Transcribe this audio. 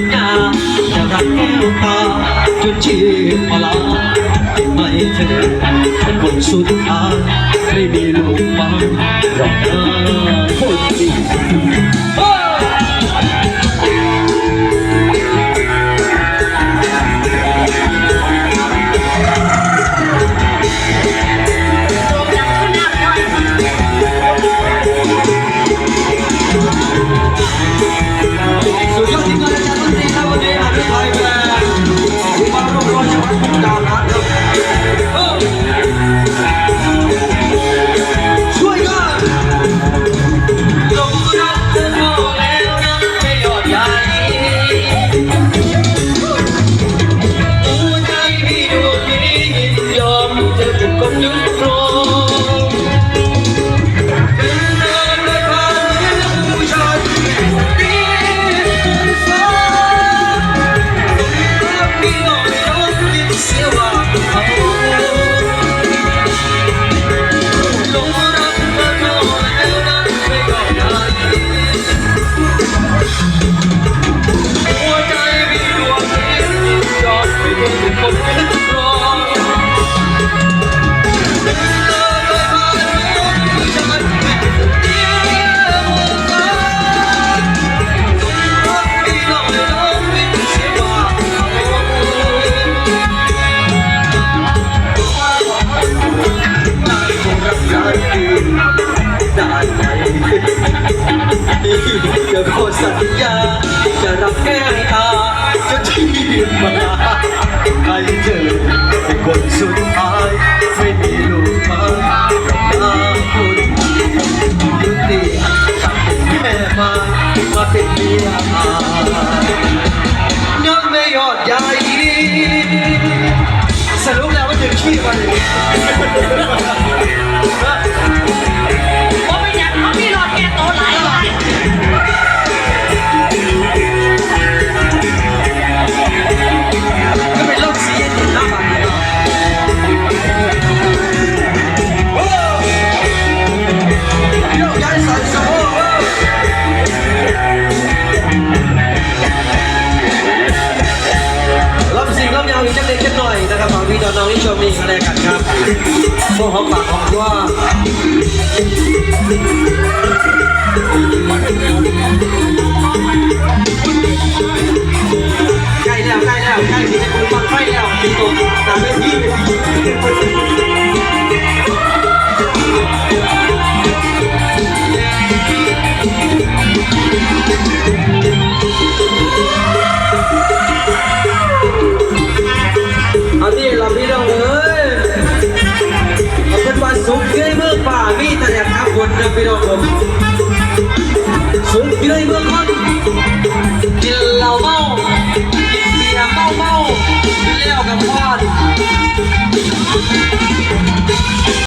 ญญาจะรักแก้วตาจนชีพพลาไม่เธอคนสุดท้ายไม่มีลูกบ้างหรอกนะคนดี จะ จะขอสัญญาจะรับแก้ตาจะทีมมาใครเจอเป็นคนสุดท้ายไม่มีลูกมาหน้าคนยุติจากเป็นแม่มามาเป็นเมียอายังไม่ยอดใหญ่สรุปแล้วว่าถึงขี้มาเลยว่าเป็น นี้จะเล็กจันหน่อยนะครับฝากพี่ตอน้องที่ชมนี่กันแล้วกันครับพวกหอมปากหอมคอ เอาดีเราพี่น้องเอ้ยเอาเป็นว่าสุกเกยเมื่อป่ามีแต่แถบข้างบนนพี่น้องผมสุกเกยเมื่อคนกินเหล้าเมา